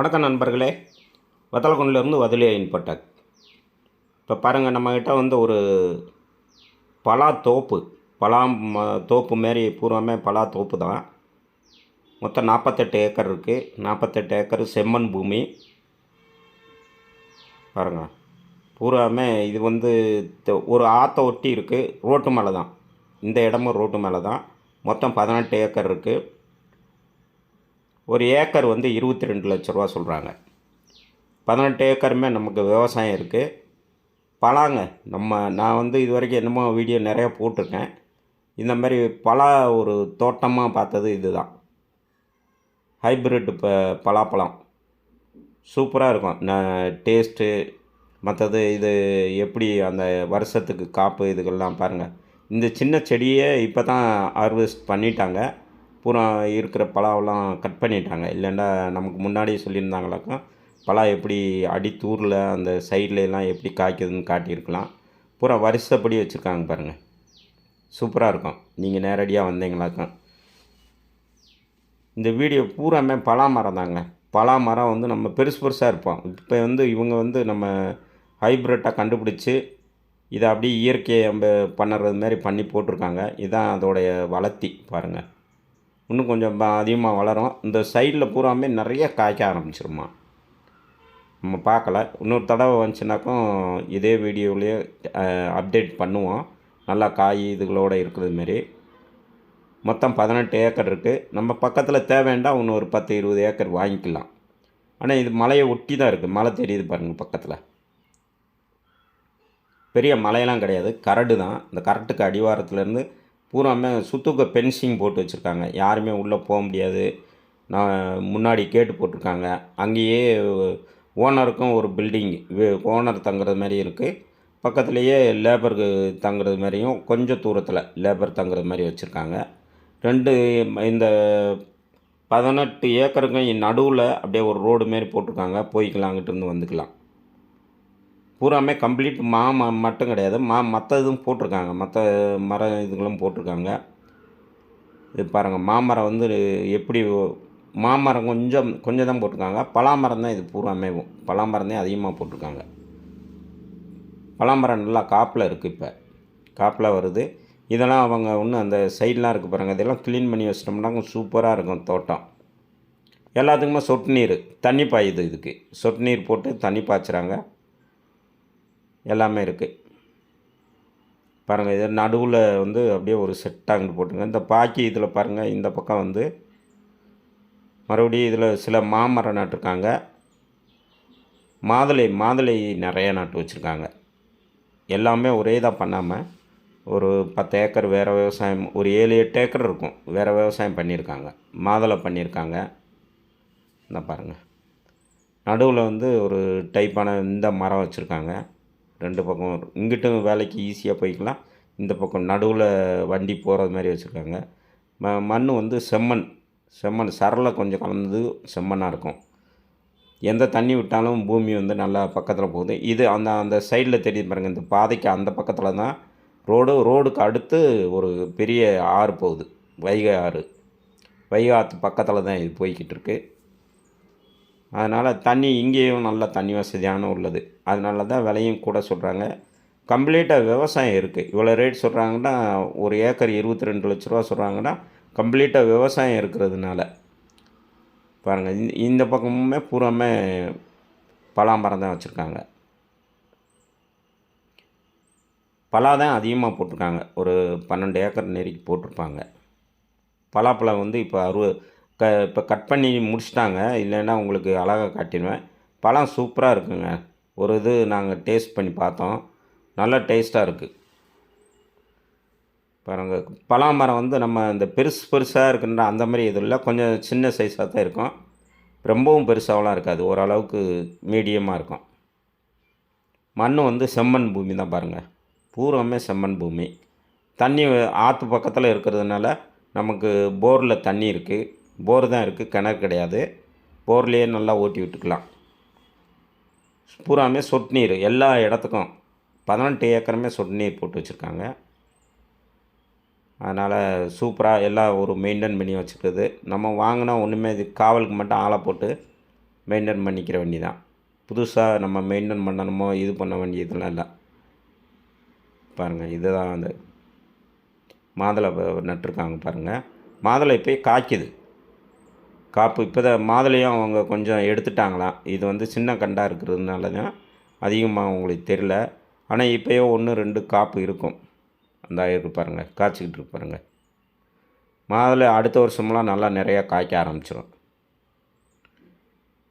வணக்கம் நண்பர்களே. வத்தலக்குண்டிலேருந்து வதலியா இன்பட்டக் இப்போ பாருங்கள் நம்மக்கிட்ட வந்து ஒரு பலா தோப்பு பலா ம- தோப்பு மாரி பூர்வமே பலா தோப்பு தான். மொத்தம் நாற்பத்தெட்டு ஏக்கர் இருக்குது நாற்பத்தெட்டு ஏக்கர் செம்மண் பூமி. பாருங்கள் பூராமே இது வந்து ஒரு ஆற்றை ஒட்டி இருக்குது ரோட்டு மேலே தான். இந்த இடமும் ரோட்டு மேலே தான். மொத்தம் பதினெட்டு ஏக்கர் இருக்குது ஒரு ஏக்கர் வந்து இருபத்தி ரெண்டு லட்ச ரூபா சொல்கிறாங்க பதினெட்டு ஏக்கருமே நமக்கு விவசாயம் இருக்குது பலாங்க நம்ம நான் வந்து இது வரைக்கும் என்னமோ வீடியோ நிறைய போட்டிருக்கேன். இந்த மாதிரி பலா ஒரு தோட்டமாக பார்த்தது இதுதான். ஹைப்ரிட் ப பலாப்பழம். சூப்பராக இருக்கும். நான் டேஸ்ட்டு மற்றது இது எப்படி அந்த வருஷத்துக்கு காப்பு இதுக்கெல்லாம் பாருங்கள் இந்த சின்ன செடியை இப்போ தான் ஹார்வெஸ்ட் பண்ணிட்டாங்க. பூரா இருக்கிற பலாவெல்லாம் கட் பண்ணிட்டாங்க. இல்லைன்னா நமக்கு முன்னாடியே சொல்லியிருந்தாங்களாக்கா பலா எப்படி அடித்தூரில் அந்த சைடுல எல்லாம் எப்படி காய்க்குதுன்னு காட்டியிருக்கலாம். பூரா வருஷப்படி வச்சுருக்காங்க பாருங்கள் சூப்பராக இருக்கும். நீங்கள் நேரடியாக வந்தீங்களாக்கா. இந்த வீடியோ பூராமே பலா மரம் தாங்க. பலா மரம் வந்து நம்ம பெருசு பெருசாக இருப்போம். இப்போ வந்து இவங்க வந்து நம்ம ஹைப்ரிட்டாக கண்டுபிடிச்சி இதை அப்படியே இயற்கையை நம்ம பண்ணுறது மாதிரி பண்ணி போட்டிருக்காங்க. இதுதான் அதோடைய வளர்த்தி பாருங்கள் இன்னும் கொஞ்சம் அதிகமாக வளரும். இந்த சைடில் பூராமே நிறைய காய்க்க ஆரம்பிச்சிருமா. நம்ம பார்க்கல. இன்னொரு தடவை வந்துச்சுனாக்கும் இதே வீடியோவிலேயே அப்டேட் பண்ணுவோம். நல்லா காய் இதுகளோட இருக்கிறது மாரி. மொத்தம் பதினெட்டு ஏக்கர் இருக்குது நம்ம பக்கத்தில் தேவைண்டா இன்னும் ஒரு பத்து இருபது ஏக்கர் வாங்கிக்கலாம். ஆனால் இது மலையை ஒட்டி தான் இருக்குது மலை தெரியுது பாருங்கள் பக்கத்தில். பெரிய மலையெல்லாம் கிடையாது. கரடு தான். இந்த கரட்டுக்கு அடிவாரத்துலேருந்து பூராமே சுத்துக்க பென்சிங் போட்டு வச்சுருக்காங்க. யாருமே உள்ளே போக முடியாது. நான் முன்னாடி கேட்டு போட்டிருக்காங்க. அங்கேயே ஓனருக்கும் ஒரு பில்டிங் ஓனர் தங்குறது மாதிரி இருக்குது பக்கத்துலேயே லேபருக்கு தங்குறது மாதிரியும் கொஞ்சம் தூரத்தில் லேபர் தங்குறது மாதிரி வச்சுருக்காங்க. ரெண்டு இந்த பதினெட்டு ஏக்கருக்கும் நடுவில் அப்படியே ஒரு ரோடு மாரி போட்டிருக்காங்க. போய்க்கலாம் இருந்து வந்துக்கலாம். பூராமே கம்ப்ளீட் மா மட்டும் கிடையாது. மா மற்ற இதுவும் போட்டிருக்காங்க. மற்ற மர இதுகளும் போட்டிருக்காங்க. இது பாருங்கள் மாமரம் வந்து எப்படி மாமரம் கொஞ்சம் கொஞ்சம் தான் போட்டிருக்காங்க. பலாமரம் தான் இது பூராமே பலாமரம் தான் அதிகமாக போட்டிருக்காங்க. பலாமரம் நல்லா காப்பில் இருக்குது இப்போ. காப்பில் வருது. இதெல்லாம் அவங்க ஒன்று அந்த சைட்லாம் இருக்குது பாருங்கள் இதெல்லாம் க்ளீன் பண்ணி வச்சிட்டோம்னா சூப்பராக இருக்கும் தோட்டம். எல்லாத்துக்குமே சொட்டு நீர் தண்ணி பாயுது இதுக்கு. சொட்டு நீர் போட்டு தண்ணி பாய்ச்சுறாங்க. எல்லாமே இருக்குது பாருங்கள் இது நடுவில் வந்து அப்படியே ஒரு செட் போட்டுங்க. இந்த பாக்கி இதில் பாருங்கள் இந்த பக்கம் வந்து மறுபடியும் இதில் சில மாமரம் நட்டுருக்காங்க மாதுளை மாதுளை நிறைய நட்டு வச்சுருக்காங்க. எல்லாமே ஒரே இதாக பண்ணாமல் ஒரு பத்து ஏக்கர் வேறு விவசாயம் ஒரு ஏழு எட்டு ஏக்கர் இருக்கும். வேறு விவசாயம் பண்ணியிருக்காங்க. மாதுளை பண்ணியிருக்காங்க. இந்த பாருங்கள் நடுவில் வந்து ஒரு டைப்பான இந்த மரம் வச்சுருக்காங்க. ரெண்டு பக்கம் இங்கிட்டும் வேலைக்கு ஈஸியாக போய்க்கலாம். இந்த பக்கம் நடுவில் வண்டி போகிறது மாதிரி வச்சுருக்காங்க. ம மண் வந்து செம்மண். செம்மண் சரளை கொஞ்சம் கலந்தது செம்மண்ணாக இருக்கும். எந்த தண்ணி விட்டாலும் பூமி வந்து நல்லா பக்கத்தில் போகுது. இது அந்த அந்த சைடில் தெரியுது பாருங்கள் இந்த பாதைக்கு அந்த பக்கத்தில் தான் ரோடு ரோடுக்கு அடுத்து ஒரு பெரிய ஆறு போகுது. வைகை ஆறு. வைகை ஆற்று பக்கத்தில் தான் இது போய்கிட்டு இருக்குது அதனால் தண்ணி இங்கேயும் நல்ல தண்ணி வசதியான உள்ளது. அதனால தான் விலையும் கூட சொல்கிறாங்க கம்ப்ளீட்டாக விவசாயம் இருக்குது இவ்வளோ ரேட் சொல்கிறாங்கன்னா ஒரு ஏக்கர் இருபத்தி ரெண்டு லட்ச ரூபா சொல்கிறாங்கன்னா கம்ப்ளீட்டாக விவசாயம் இருக்கிறதுனால. பாருங்கள் இந்த இந்த பக்கமுமே பூராமே பலாமரம் தான் வச்சுருக்காங்க. பலா தான் அதிகமாக போட்டிருக்காங்க. ஒரு பன்னெண்டு ஏக்கர் நெருக்கி போட்டிருப்பாங்க. பலாப்பழம் வந்து இப்போ அறுபது க இப்போ கட் பண்ணி முடிச்சிட்டாங்க. இல்லைன்னா உங்களுக்கு அழகாக காட்டிடுவேன். பழம் சூப்பராக இருக்குங்க. ஒரு இது நாங்கள் டேஸ்ட் பண்ணி பார்த்தோம். நல்லா டேஸ்ட்டாக இருக்குது பாருங்க பலாமரம் வந்து நம்ம இந்த பெருசு பெருசாக இருக்குன்ற அந்த மாதிரி இது இல்லை. கொஞ்சம் சின்ன சைஸாக தான் இருக்கும். ரொம்பவும் பெருசாகலாம் இருக்காது. ஓரளவுக்கு மீடியமாக இருக்கும். மண் வந்து செம்மண் பூமி தான் பாருங்கள் பூர்வமே செம்மண் பூமி. தண்ணி ஆற்று பக்கத்தில் இருக்கிறதுனால நமக்கு போரில் தண்ணி இருக்குது போர் தான் இருக்குது கிணறு கிடையாது. போர்லேயே நல்லா ஓட்டி விட்டுக்கலாம். பூராமே சொட்டு நீர் எல்லா இடத்துக்கும் பதினெட்டு ஏக்கருமே சொட்டு நீர் போட்டு வச்சுருக்காங்க. அதனால் சூப்பராக எல்லாம் ஒரு மெயின்டைன் பண்ணி வச்சுக்கிறது. நம்ம வாங்கினா ஒன்றுமே இது காவலுக்கு மட்டும் ஆளை போட்டு மெயின்டைன் பண்ணிக்கிற வேண்டி தான் புதுசாக நம்ம மெயின்டைன் பண்ணணுமோ இது பண்ண வேண்டியதெல்லாம் இல்லை. பாருங்கள் இதுதான் அந்த மாதுளை நட்டுருக்காங்க நட்டிருக்காங்க பாருங்கள் மாதுளை இப்போ காய்க்குது. காப்பு இப்போ தான் மாதுளையும் அவங்க கொஞ்சம் எடுத்துட்டாங்களாம் இது வந்து சின்ன கண்டாக இருக்கிறதுனால தான் அதிகமாக உங்களுக்கு தெரில ஆனால் இப்போயோ ஒன்று ரெண்டு காப்பு இருக்கும். அந்த இருக்கு பாருங்கள் காய்ச்சிக்கிட்டு இருக்கு பாருங்கள் மாதுளை அடுத்த வருஷமெல்லாம் நல்லா நிறையா காய்க்க ஆரம்பிச்சிடும்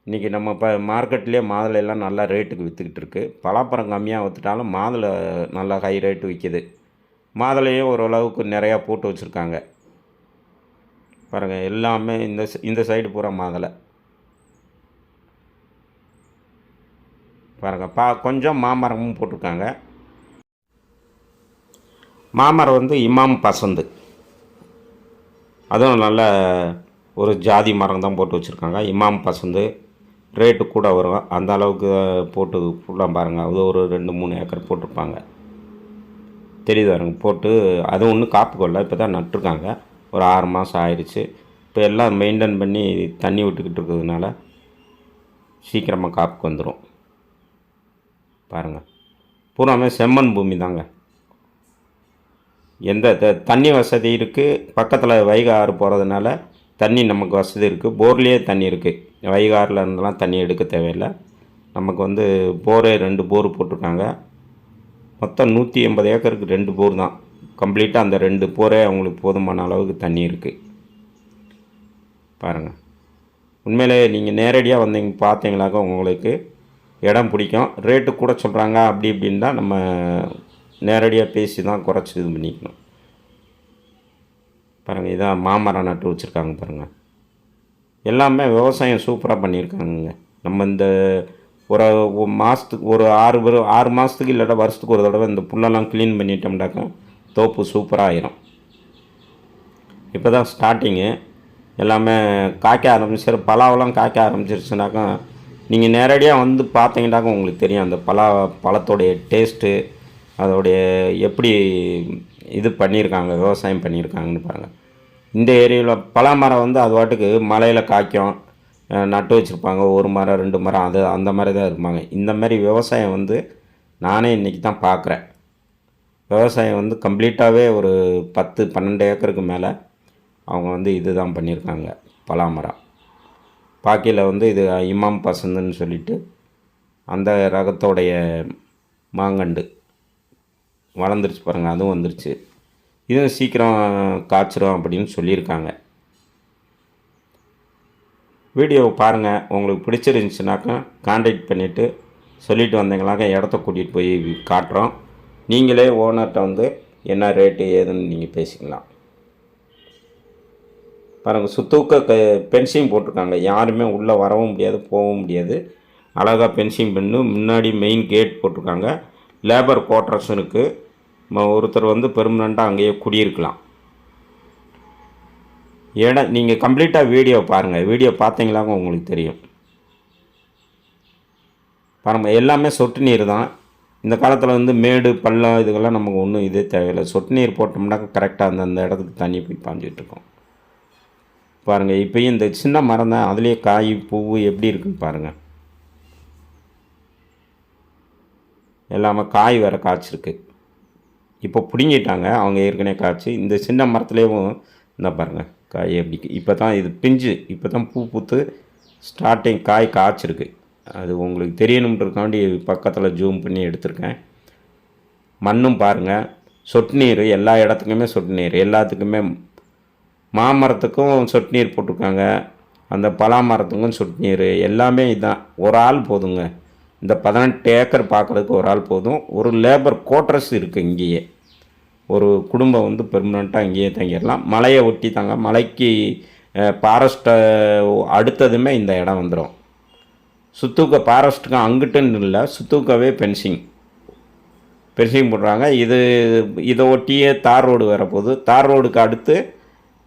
இன்றைக்கி நம்ம இப்போ மார்க்கெட்லேயே மாதுளையெல்லாம் நல்லா ரேட்டுக்கு விற்றுக்கிட்டு இருக்குது பலாப்பழம் கம்மியாக விற்றுட்டாலும் மாதுளை நல்லா ஹை ரேட்டு விற்கிது மாதுளையும் ஓரளவுக்கு நிறையா போட்டு வச்சுருக்காங்க. பாருங்கள் எல்லாமே இந்த இந்த சைடு பூரா மாதலை பாருங்கள் பா கொஞ்சம் மாமரமும் போட்டிருக்காங்க. மாமரம் வந்து இமாம் பசந்து. அதுவும் நல்ல ஒரு ஜாதி மரம் தான் போட்டு வச்சுருக்காங்க. இமாம் பசந்து ரேட்டு கூட வரும். அந்த அளவுக்கு போட்டு ஃபுல்லாக பாருங்கள் அது ஒரு ரெண்டு மூணு ஏக்கர் போட்டிருப்பாங்க. தெரியுது பாருங்க போட்டு அது ஒன்றும் காப்பு கொள்ள இப்போ தான் நட்டிருக்காங்க. ஒரு ஆறு மாதம் ஆயிடுச்சு இப்போ எல்லாம் மெயின்டைன் பண்ணி தண்ணி விட்டுக்கிட்டு இருக்கிறதுனால சீக்கிரமாக காப்புக்கு வந்துடும் பாருங்கள் பூராமே செம்மண் பூமி தாங்க. எந்த த- தண்ணி வசதி இருக்குது பக்கத்தில் வைகை ஆறு போகிறதுனால தண்ணி நமக்கு வசதி இருக்குது போர்லேயே தண்ணி இருக்குது வைகை இருந்தெல்லாம் தண்ணி எடுக்க தேவையில்லை. நமக்கு வந்து போரே ரெண்டு போர் போட்டிருக்காங்க. மொத்தம் நூற்றி எண்பது ஏக்கருக்கு ரெண்டு போர் தான். கம்ப்ளீட்டாக அந்த ரெண்டு போரே அவங்களுக்கு போதுமான அளவுக்கு தண்ணி இருக்குது பாருங்கள் உண்மையிலே நீங்கள் நேரடியாக வந்தீங்க பார்த்தீங்களாக்க உங்களுக்கு இடம் பிடிக்கும். ரேட்டு கூட சொல்கிறாங்க அப்படி இப்படின்னு தான் நம்ம நேரடியாக பேசி தான் குறைச்சி இது பண்ணிக்கணும். பாருங்கள் இதான் மாமரம் நட்டு வச்சுருக்காங்க பாருங்கள் எல்லாமே விவசாயம் சூப்பராக பண்ணியிருக்காங்கங்க. நம்ம இந்த ஒரு மாதத்துக்கு ஒரு ஆறு ஆறு மாதத்துக்கு இல்லாட்டா வருஷத்துக்கு ஒரு தடவை இந்த புல்லெல்லாம் க்ளீன் பண்ணிட்டோம்னாக்கா தோப்பு சூப்பராக ஆயிரும் இப்போ தான் ஸ்டார்டிங்கு எல்லாமே காய்க்க ஆரம்பிச்சிரு. பலாவெல்லாம் காய்க்க ஆரம்பிச்சிருச்சுனாக்கா நீங்கள் நேரடியாக வந்து பார்த்தீங்கன்னாக்கா உங்களுக்கு தெரியும். அந்த பலா பழத்தோடைய டேஸ்ட்டு அதோடைய எப்படி இது பண்ணியிருக்காங்க விவசாயம் பண்ணியிருக்காங்கன்னு பாருங்கள் இந்த ஏரியாவில் பலா மரம் வந்து அது வாட்டுக்கு மலையில் காய்க்கும். நட்டு வச்சுருப்பாங்க. ஒரு மரம் ரெண்டு மரம் அது அந்த மாதிரி தான் இருப்பாங்க. இந்த மாதிரி விவசாயம் வந்து நானே இன்றைக்கி தான் பார்க்குறேன் விவசாயம் வந்து கம்ப்ளீட்டாகவே ஒரு பத்து பன்னெண்டு ஏக்கருக்கு மேலே அவங்க வந்து இது தான் பண்ணியிருக்காங்க பலாமரம். பாக்கியில் வந்து இது இமாம் பசந்துன்னு சொல்லிட்டு அந்த ரகத்தோடைய மாங்கண்டு வளர்ந்துருச்சு பாருங்கள் அதுவும் வந்துருச்சு. இதுவும் சீக்கிரம் காய்ச்சிரும் அப்படின்னு சொல்லியிருக்காங்க. வீடியோவை பாருங்கள் உங்களுக்கு பிடிச்சிருந்துச்சுனாக்கா கான்டாக்ட் பண்ணிவிட்டு சொல்லிட்டு வந்தீங்களாக்கா இடத்த கூட்டிகிட்டு போய் காட்டுறோம். நீங்களே ஓனர்கிட்ட வந்து என்ன ரேட்டு ஏதுன்னு நீங்கள் பேசிக்கலாம். பாருங்கள் சுத்தூக்க க பென்சிங் போட்டிருக்காங்க. யாருமே உள்ளே வரவும் முடியாது போகவும் முடியாது. அழகாக பென்சிங் பண்ணு முன்னாடி மெயின் கேட் போட்டிருக்காங்க. லேபர் குவார்ட்டர்ஸும் இருக்குது ஒருத்தர் வந்து பெர்மனண்ட்டாக அங்கேயே குடியிருக்கலாம். இடம் நீங்கள் கம்ப்ளீட்டாக வீடியோ பாருங்கள் வீடியோ பார்த்தீங்களாங்க உங்களுக்கு தெரியும். பாருங்கள் எல்லாமே சொட்டு நீர் தான். இந்த காலத்தில் வந்து மேடு பள்ளம் இதுக்கெல்லாம் நமக்கு ஒன்றும் இதே தேவையில்லை. சொட்டு நீர் போட்டோம்னாக்கா கரெக்டாக அந்த இடத்துக்கு தண்ணி போய் பாஞ்சிட்டு பாருங்கள் இப்போயும் இந்த சின்ன மரம் தான். அதுலேயே காய் பூ எப்படி இருக்குன்னு பாருங்கள் எல்லாமே காய் வேறு காய்ச்சிருக்கு. இப்போ பிடுங்கிட்டாங்க. அவங்க ஏற்கனவே காய்ச்சி. இந்த சின்ன மரத்துலேயும் இந்த பாருங்கள் காய் எப்படி இப்போ தான் இது பிஞ்சு. இப்போ தான் பூ பூத்து ஸ்டார்டிங் காய் காய்ச்சிருக்கு. அது உங்களுக்கு தெரியணுன்றதுக்காண்டி பக்கத்தில் ஜூம் பண்ணி எடுத்திருக்கேன். மண்ணும் பாருங்கள் சொட்டு நீர் எல்லா இடத்துக்குமே சொட்டு நீர். எல்லாத்துக்குமே மாமரத்துக்கும் சொட்டு நீர் போட்டிருக்காங்க. அந்த பலா மரத்துக்கும் சொட்டு நீர். எல்லாமே இதுதான் ஒரு ஆள் போதுங்க. இந்த பதினெட்டு ஏக்கர் பார்க்குறதுக்கு ஒரு ஆள் போதும். ஒரு லேபர் கோட்ரஸ் இருக்குது இங்கேயே. ஒரு குடும்பம் வந்து பெர்மனண்ட்டாக இங்கேயே தங்கிடலாம். மலையை ஒட்டி தாங்க. மலைக்கு ஃபாரஸ்ட்டை அடுத்ததுமே இந்த இடம் வந்துடும் சுத்தூக்க ஃபாரஸ்ட்டுக்கு அங்கிட்டுன்னு இல்லை சுத்தூக்கவே பென்சிங் பென்சிங் போடுறாங்க. இது இதை ஒட்டியே தார் ரோடு வரப்போகுது தார் ரோடுக்கு அடுத்து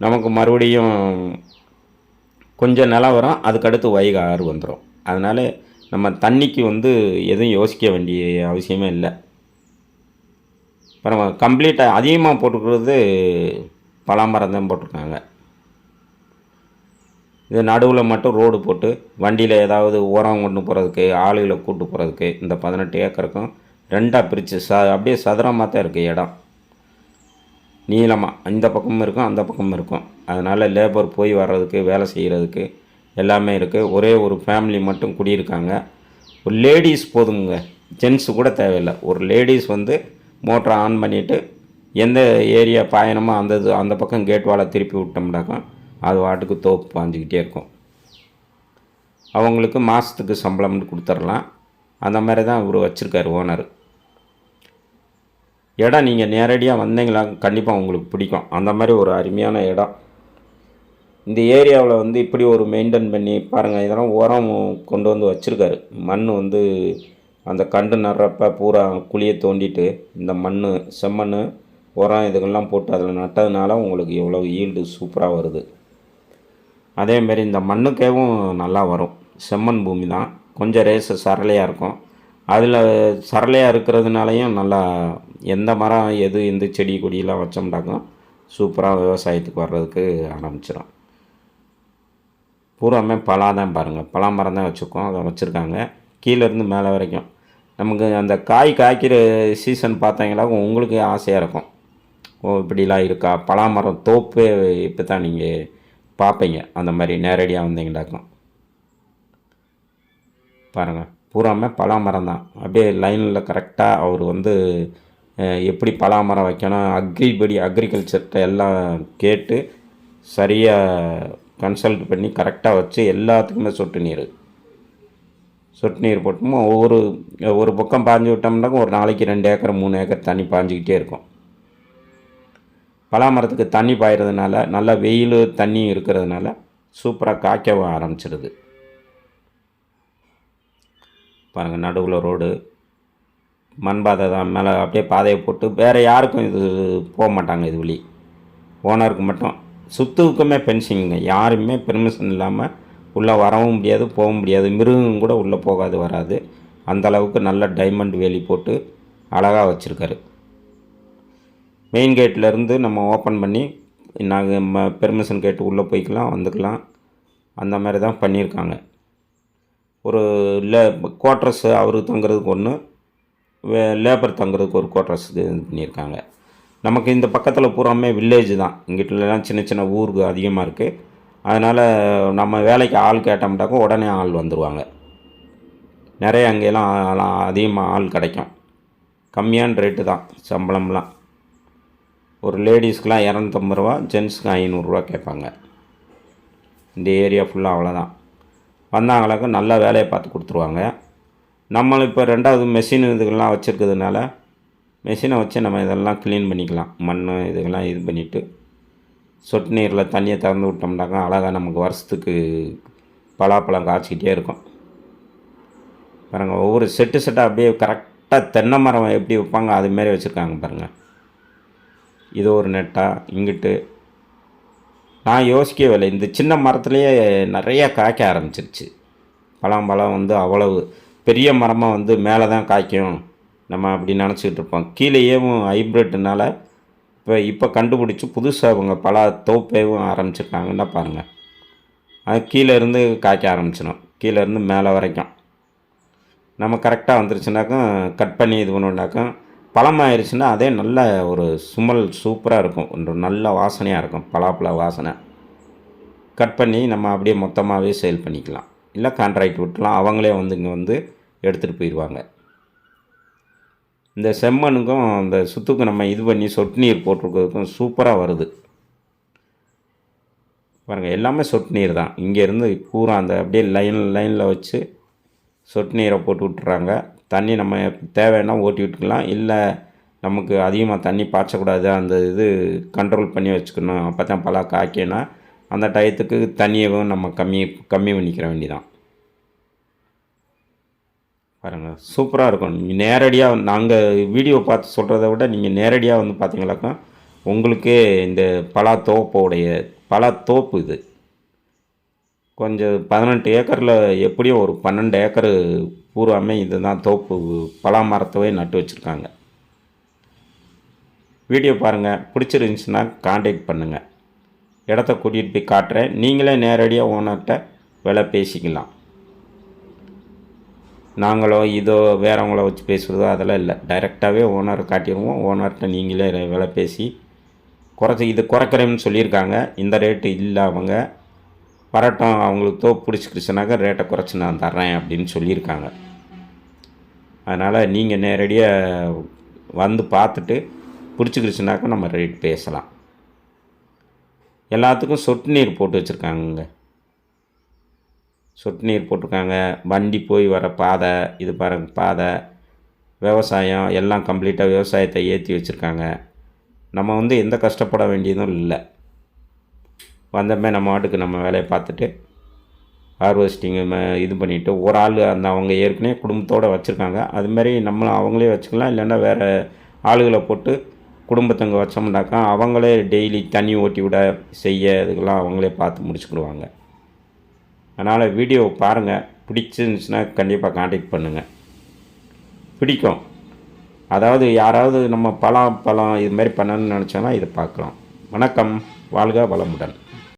நமக்கு மறுபடியும் கொஞ்சம் நிலம் வரும். அதுக்கடுத்து வைகை ஆறு வந்துடும் அதனால் நம்ம தண்ணிக்கு வந்து எதுவும் யோசிக்க வேண்டிய அவசியமே இல்லை. பரவாயில்ல கம்ப்ளீட்டாக அதிகமாக போட்டுக்கிறது பலாமரம் தான் போட்டிருக்காங்க. இது நடுவில் மட்டும் ரோடு போட்டு வண்டியில் ஏதாவது உரம் கொண்டு போகிறதுக்கு ஆளுகளை கூட்டு போகிறதுக்கு இந்த பதினெட்டு ஏக்கருக்கும் ரெண்டாக பிரித்து ச அப்படியே சதுரமாக தான் இருக்குது இடம். நீளமாக இந்த பக்கமும் இருக்கும் அந்த பக்கமும் இருக்கும். அதனால் லேபர் போய் வர்றதுக்கு வேலை செய்கிறதுக்கு எல்லாமே இருக்குது ஒரே ஒரு ஃபேமிலி மட்டும் குடியிருக்காங்க. ஒரு லேடிஸ் போதுங்க ஜென்ஸு கூட தேவையில்லை. ஒரு லேடிஸ் வந்து மோட்டரை ஆன் பண்ணிவிட்டு எந்த ஏரியா பாயணமோ அந்த இது அந்த பக்கம் கேட் வாழை திருப்பி விட்டோம்னாக்கா அது வாட்டுக்கு தோப்பு பாஞ்சிக்கிட்டே இருக்கும். அவங்களுக்கு மாதத்துக்கு சம்பளம்னு கொடுத்துர்லாம். அந்த மாதிரி தான் இவர் வச்சுருக்காரு ஓனர். இடம் நீங்கள் நேரடியாக வந்தீங்களா? கண்டிப்பாக உங்களுக்கு பிடிக்கும். அந்த மாதிரி ஒரு அருமையான இடம். இந்த ஏரியாவில் வந்து இப்படி ஒரு மெயின்டைன் பண்ணி பாருங்கள் இதெல்லாம் உரம் கொண்டு வந்து வச்சுருக்காரு. மண் வந்து அந்த கண்டு நடுறப்ப பூரா குழியை தோண்டிட்டு இந்த மண் செம்மண் உரம் இதுக்கெல்லாம் போட்டு அதில் நட்டதுனால உங்களுக்கு இவ்வளோ ஈல்டு சூப்பராக வருது. அதேமாரி இந்த மண்ணுக்கேவும் நல்லா வரும். செம்மண் பூமி தான். கொஞ்சம் ரேசு சரளையாக இருக்கும். அதில் சரளையாக இருக்கிறதுனாலையும் நல்லா எந்த மரம் எது எந்த செடி கொடியெலாம் வச்சோம்னாக்கும் சூப்பராக விவசாயத்துக்கு வர்றதுக்கு ஆரம்பிச்சிடும் பூராமே பலா தான் பாருங்கள் பலா மரம் தான் வச்சுருக்கோம். அதை வச்சுருக்காங்க. கீழேருந்து மேலே வரைக்கும். நமக்கு அந்த காய் காய்க்கிற சீசன் பார்த்தீங்களா உங்களுக்கு ஆசையாக இருக்கும். ஓ இப்படிலாம் இருக்கா? பலா மரம் தோப்பு இப்போ தான் நீங்கள் பார்ப்பீங்க. அந்த மாதிரி நேரடியாக வந்தீங்களாக்கும் பாருங்கள் பூராமே பலா மரம் தான். அப்படியே லைனில் கரெக்டாக அவர் வந்து எப்படி பலா மரம் வைக்கணும் அக்ரிபடி அக்ரிகல்ச்சர்கிட்ட எல்லாம் கேட்டு சரியாக கன்சல்ட் பண்ணி கரெக்டாக வச்சு எல்லாத்துக்குமே சொட்டு நீர். சொட்டு நீர் போட்டோமோ ஒவ்வொரு ஒரு பக்கம் பாஞ்சு விட்டோம்னாக்க ஒரு நாளைக்கு ரெண்டு ஏக்கர் மூணு ஏக்கர் தண்ணி பாஞ்சிக்கிட்டே இருக்கும். பலாமரத்துக்கு தண்ணி பாயிறதுனால நல்லா வெயில் தண்ணி இருக்கிறதுனால சூப்பராக காய்க்கவும் ஆரம்பிச்சிடுது. பாருங்கள் நடுவில் ரோடு. மண் பாதை தான். மேலே அப்படியே பாதையை போட்டு வேறு யாருக்கும் இது போக மாட்டாங்க இது வழி. ஓனருக்கு மட்டும். சுத்துவுக்குமே பென்ஷிங்க யாருமே பெர்மிஷன் இல்லாமல் உள்ளே வரவும் முடியாது போக முடியாது. மிருகம் கூட உள்ளே போகாது வராது. அந்தளவுக்கு நல்ல டைமண்ட் வேலி போட்டு அழகாக வச்சுருக்காரு. மெயின் கேட்லேருந்து நம்ம ஓப்பன் பண்ணி நாங்கள் ம பெர்மிஷன் கேட்டு உள்ளே போய்க்கலாம் வந்துக்கலாம். அந்த மாதிரி தான் பண்ணியிருக்காங்க. ஒரு லே குவார்ட்ரஸ் அவருக்கு தங்குறதுக்கு ஒன்று லேபர் தங்குறதுக்கு ஒரு குவார்ட்ரஸ் இது பண்ணியிருக்காங்க. நமக்கு இந்த பக்கத்தில் பூராமே வில்லேஜ் தான். இங்கிட்டலாம் சின்ன சின்ன ஊருக்கு அதிகமாக இருக்குது அதனால் நம்ம வேலைக்கு ஆள் கேட்டோம்னாக்கும் உடனே ஆள் வந்துடுவாங்க நிறைய அங்கெல்லாம் அதிகமாக ஆள் கிடைக்கும். கம்மியான ரேட்டு தான் சம்பளம்லாம். ஒரு லேடிஸ்க்கெலாம் இரநூத்தம்பது ரூபா ஜென்ஸுக்கு ஐநூறுரூவா கேட்பாங்க. இந்த ஏரியா ஃபுல்லாக அவ்வளோதான். வந்தாங்களாக்க நல்ல வேலையை பார்த்து கொடுத்துருவாங்க. நம்மளும் இப்போ ரெண்டாவது மெஷின் இதுக்கெல்லாம் வச்சுருக்கிறதுனால மெஷினை வச்சு நம்ம இதெல்லாம் க்ளீன் பண்ணிக்கலாம். மண் இதுக்கெல்லாம் இது பண்ணிவிட்டு சொட்டு நீரில் தண்ணியை திறந்து விட்டோம்னாக்கா அழகாக நமக்கு வருஷத்துக்கு பலாப்பழம் காய்ச்சிக்கிட்டே இருக்கும். பாருங்கள் ஒவ்வொரு செட்டு செட்டாக அப்படியே கரெக்டாக தென்னை மரம் எப்படி வைப்பாங்க அதுமாரி வச்சுருக்காங்க பாருங்கள் இது ஒரு நெட்டாக இங்கிட்டு. நான் யோசிக்கவே இல்லை இந்த சின்ன மரத்துலேயே நிறைய காய்க்க ஆரம்பிச்சிருச்சு. பழம் பழம் வந்து அவ்வளவு. பெரிய மரமாக வந்து மேலே தான் காய்க்கும். நம்ம அப்படி நினச்சிக்கிட்டு இருப்போம். கீழேயும் ஹைப்ரிட்னால இப்போ இப்போ கண்டுபிடிச்சி புதுசாக அவங்க பல தோப்பேவும் ஆரம்பிச்சிருக்காங்கன்னா பாருங்கள் அது கீழே இருந்து காய்க்க ஆரம்பிச்சிடும். கீழேருந்து மேலே வரைக்கும். நம்ம கரெக்டாக வந்துருச்சுனாக்கா கட் பண்ணி இது பண்ணுனாக்கா பழமாயிருச்சுன்னா அதே நல்ல ஒரு சுமல் சூப்பராக இருக்கும். ஒரு நல்ல வாசனையாக இருக்கும். பலாப்பழ வாசனை. கட் பண்ணி நம்ம அப்படியே மொத்தமாகவே சேல் பண்ணிக்கலாம். இல்லை கான்ட்ராக்ட் விட்டுலாம் அவங்களே வந்து இங்கே வந்து எடுத்துகிட்டு போயிடுவாங்க இந்த செம்மண்ணுக்கும் அந்த சுத்துக்கும் நம்ம இது பண்ணி சொட்டு நீர் போட்டிருக்கிறதுக்கும் சூப்பராக வருது. பாருங்கள் எல்லாமே சொட்டு நீர் தான். இங்கேருந்து பூரா அந்த அப்படியே லைன் லைனில் வச்சு சொட்டு நீரை போட்டு விட்டுறாங்க. தண்ணி நம்ம தேவைன்னா ஓட்டி விட்டுக்கலாம். இல்லை நமக்கு அதிகமாக தண்ணி பாய்ச்சக்கூடாது. அந்த இது கண்ட்ரோல் பண்ணி வச்சுக்கணும். அப்போ தான் பலா காய்க்கினா அந்த டயத்துக்கு தண்ணியவும் நம்ம கம்மி கம்மி பண்ணிக்கிற வேண்டிதான். பாருங்கள் சூப்பராக இருக்கும். நீங்கள் நேரடியாக நாங்கள் வீடியோ பார்த்து சொல்கிறத விட நீங்கள் நேரடியாக வந்து பார்த்தீங்களாக்கா உங்களுக்கே இந்த பலா தோப்போடைய பலா தோப்பு இது. கொஞ்சம் பதினெட்டு ஏக்கரில் எப்படியும் ஒரு பன்னெண்டு ஏக்கர் பூராமே இதுதான் தோப்பு பலா மரத்தவே நட்டு வச்சுருக்காங்க. வீடியோ பாருங்கள் பிடிச்சிருந்துச்சுன்னா காண்டாக்ட் பண்ணுங்கள் இடத்த கூட்டிகிட்டு போய் காட்டுறேன். நீங்களே நேரடியாக ஓனர்கிட்ட விலை பேசிக்கலாம். நாங்களோ இதோ வேறவங்கள வச்சு பேசுகிறதோ அதெல்லாம் இல்லை. டைரெக்டாகவே ஓனரை காட்டிடுவோம். ஓனர்கிட்ட நீங்களே விலை பேசி குறைச்சி இது குறைக்கிறேன்னு சொல்லியிருக்காங்க. இந்த ரேட்டு இல்லை அவங்க. வரட்டும் அவங்களுக்கு தோ பிடிச்சிக்கிடுச்சுனாக்கா ரேட்டை குறைச்சி நான் தர்றேன் அப்படின்னு சொல்லியிருக்காங்க. அதனால் நீங்கள் நேரடியாக வந்து பார்த்துட்டு பிடிச்சிக்கிடுச்சுனாக்கா நம்ம ரேட் பேசலாம். எல்லாத்துக்கும் சொட்டு நீர் போட்டு வச்சுருக்காங்கங்க. சொட்டு நீர் போட்டிருக்காங்க. வண்டி போய் வர பாதை இது பாருங்க பாதை விவசாயம் எல்லாம் கம்ப்ளீட்டாக விவசாயத்தை ஏற்றி வச்சுருக்காங்க. நம்ம வந்து எந்த கஷ்டப்பட வேண்டியதும் இல்லை. வந்தமே நம்ம ஆட்டுக்கு நம்ம வேலையை பார்த்துட்டு ஹார்வெஸ்டிங் இது பண்ணிவிட்டு ஒரு ஆள் அந்த அவங்க ஏற்கனவே குடும்பத்தோடு வச்சுருக்காங்க. அதுமாரி நம்மளும் அவங்களே வச்சுக்கலாம் இல்லைன்னா வேறு ஆளுகளை போட்டு குடும்பத்தங்க வச்சோம்னாக்கா அவங்களே டெய்லி தண்ணி ஓட்டி விட செய்ய இதுக்கெல்லாம் அவங்களே பார்த்து முடிச்சுக்கிடுவாங்க. அதனால் வீடியோ பாருங்கள் பிடிச்சிருந்துச்சுன்னா கண்டிப்பாக காண்டாக்ட் பண்ணுங்கள் பிடிக்கும். அதாவது யாராவது நம்ம பழம் பழம் இது மாதிரி பண்ணணும்னு நினச்சோன்னா இதை பார்க்கலாம். வணக்கம். வாழ்க வளமுடன்.